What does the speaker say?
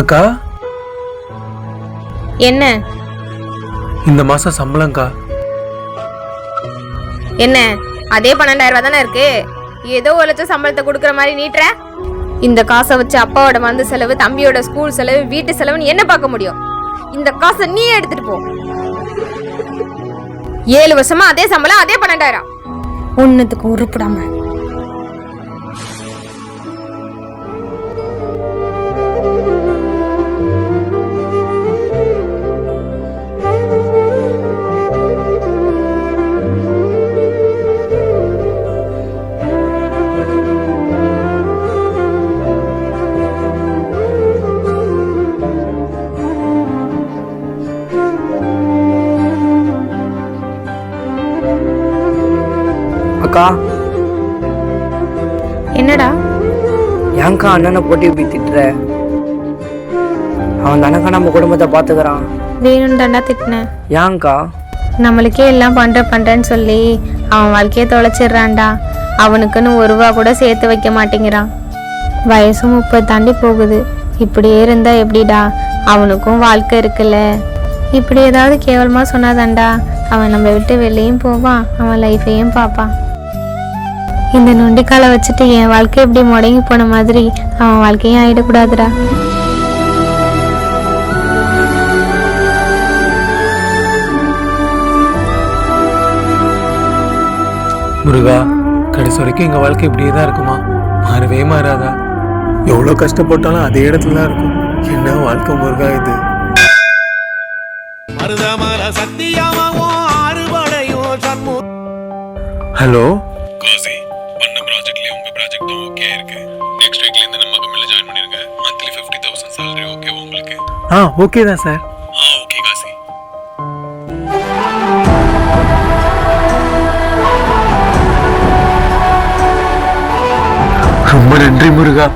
அக்கா? என்ன? இந்த மாசம் சம்பளம்க்கா. என்ன? அதே பன்னெண்டாயிரம் ரூபாய் தானே இருக்கு? ஏதோ ஒரு லட்சம் சம்பளத்தை கொடுக்குற மாதிரி நீட்டுற? இந்த காசை வச்சு அப்பாவோட மருந்து செலவு தம்பியோட ஸ்கூல் செலவு வீட்டு செலவுன்னு என்ன பார்க்க முடியும்? இந்த காசை நீ எடுத்துட்டு போ. ஏழு வருஷமா அதே சம்பளம் அதே பன்னெண்டாயிரம். ஒன்னுத்துக்கு உருப்பிடாம. அக்கா. என்னடா? ஏன்க்கா அண்ணனை போட்டி இப்படி திட்டுற அவன் தானக்கா நம்ம குடும்பத்தை பார்த்துக்கிறான் வேணும் தாண்டா திட்டினேன் ஏன்க்கா நம்மளுக்கே எல்லாம் பண்ற பண்றேன்னு சொல்லி அவன் வாழ்க்கையை தொலைச்சிடுறான்டா. அவனுக்குன்னு ஒரு ரூபா கூட சேர்த்து வைக்க மாட்டேங்கிறான். வயசும் முப்பது தாண்டி போகுது. இப்படியே இருந்தா எப்படிடா? அவனுக்கும் வாழ்க்கை இருக்குல்ல. இப்படி ஏதாவது கேவலமாக சொன்னாதான்டா அவன் நம்ம விட்டு வெளியும் போவான் அவன் லைஃபையும் பார்ப்பான். இந்த நொண்டிக்காலை வச்சுட்டு என் வாழ்க்கை இப்படி முடங்கி போன மாதிரி அவன் வாழ்க்கையும் ஆகிடக்கூடாதுடா முருகா கடைசி வரைக்கும் எங்கள் வாழ்க்கை இப்படியே தான் இருக்குமா? மாறவே மாறாதா? எவ்வளோ கஷ்டப்பட்டாலும் அதே இடத்துல தான் இருக்கும். என்ன வாழ்க்கை முருகா இது? மருதமர சத்தியமாவும் ஆறுபடையும் சண்மு ஹலோ? காசி பண்ண ப்ராஜெக்ட்லயே உங்க ப்ராஜெக்டும் ஓகே இருக்கு. நெக்ஸ்ட் வீக்ல இருந்து நம்ம கம்பெனில ஜாயின் பண்ணிருங்க. Monthly fifty thousand salary okay உங்களுக்கு? ஆ ஓகே தான் சார். ஆ ஓகே காசி. ரொம்ப நன்றி முருகா.